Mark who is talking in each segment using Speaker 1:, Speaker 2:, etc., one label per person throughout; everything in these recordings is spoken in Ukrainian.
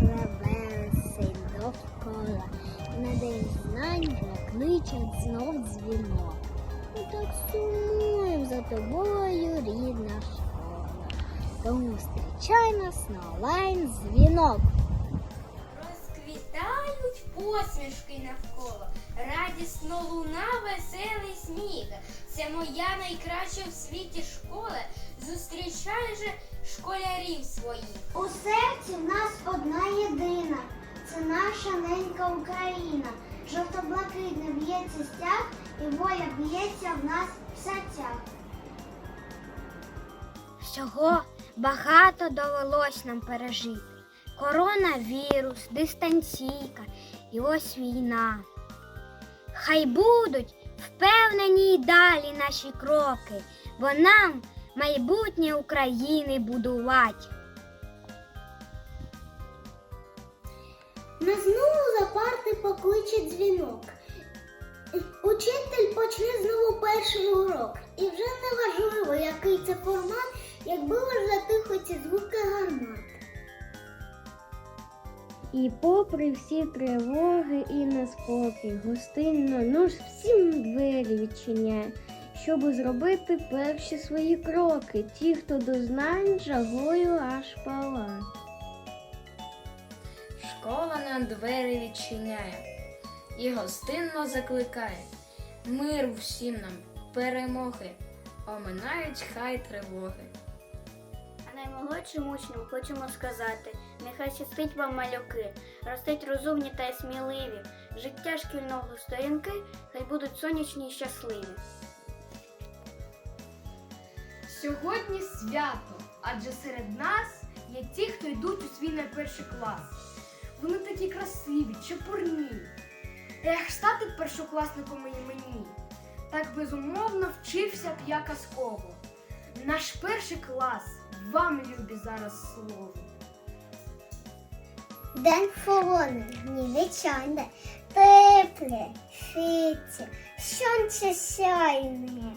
Speaker 1: Рабеси довкола, на день знань накличуть знов дзвінок. І так сумуємо за тобою, рідна школа. Тому зустрічай нас на лайн дзвінок.
Speaker 2: Розквітають посмішки навколо, радісно луна, веселий сміх. Це моя найкраща в світі школа. Зустрічай же школярів своїх.
Speaker 1: Усе наша ненька Україна. Жовто-блакитне б'ється стяг, і воля б'ється в нас в серцях. Всього багато довелось нам пережити. Коронавірус, дистанційка і ось війна. Хай будуть впевнені й далі наші кроки, бо нам майбутнє України будувати. Знову за парти покличе дзвінок. Учитель почне знову перший урок. І вже не важливо, який це формат, якби затихли ці звуки гармат.
Speaker 3: І попри всі тривоги і неспокій, гостинно ну ж всім двері відчиняє, щоб зробити перші свої кроки, ті, хто до знань жагою аж пала.
Speaker 2: Школа нам двері відчиняє і гостинно закликає. Миру всім нам, перемоги, оминають хай тривоги.
Speaker 3: А наймолодшим учням хочемо сказати, нехай щастить вам малюки, ростить розумні та й сміливі. Життя шкільного сторінки, хай будуть сонячні й щасливі.
Speaker 4: Сьогодні свято, адже серед нас є ті, хто йдуть у свій найперший клас. Вони такі красиві, чепурні. Ех, стати першокласником і мені. Так безумовно вчився б я казково. Наш перший клас, вам любі зараз слово.
Speaker 1: День холодний, незвичайне, тепле, світі, сонце сяйне.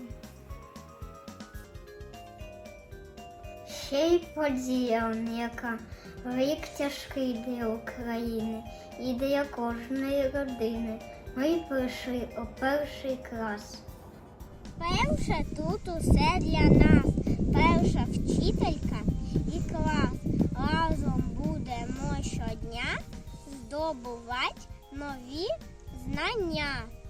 Speaker 1: Ще й подія, яка рік тяжкий для України і для кожної родини. Ми прийшли у перший клас. Перше тут усе для нас. Перша вчителька і клас. Разом будемо щодня здобувати нові знання.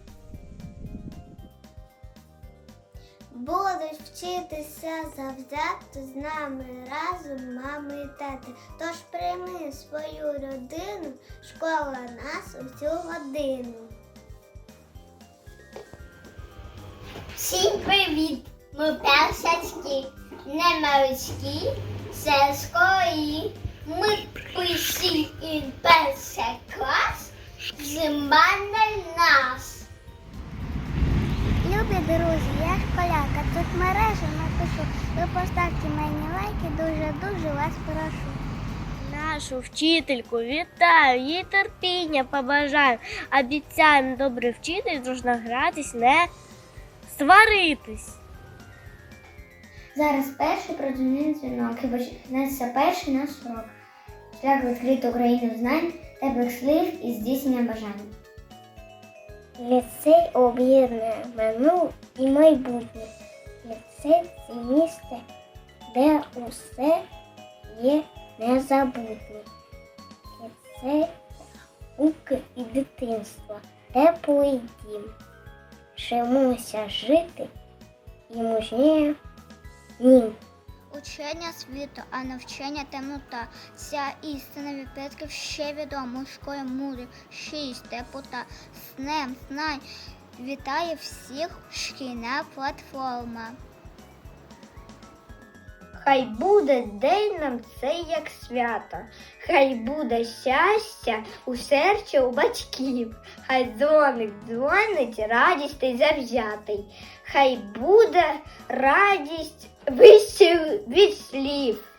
Speaker 1: Будуть вчитися завзято з нами разом, мами і тати. Тож прийми свою родину, школа нас у цю годину. Всім привіт! Ми першачки, не малючки, сельської. Ми прийшли і перший дуже-дуже вас прошу.
Speaker 3: Нашу вчительку вітаю, їй терпіння побажаю. Обіцяємо добре вчитись, дружно гратись, не сваритись.
Speaker 1: Зараз перший продзвонив дзвінок і почнеться перший наш урок. Шлях відкрити Україну знань, теплих слів і здійснення бажань. Ліцей об'єднує минуле і майбутнє. Ліцей це місце, де усе є незабутнє. Ліцей науки і дитинства, теплий дім. Вчимося жити і мужніє ні. Учення світу, а навчання темнота. Ця істина від ще відома. Школі мудрі, шість теплота. З днем знань вітає всіх шкільна платформа.
Speaker 3: Хай буде день нам цей як свято, хай буде щастя у серці у батьків, хай дзвоник дзвонить радістий завзятий, хай буде радість вище від слів.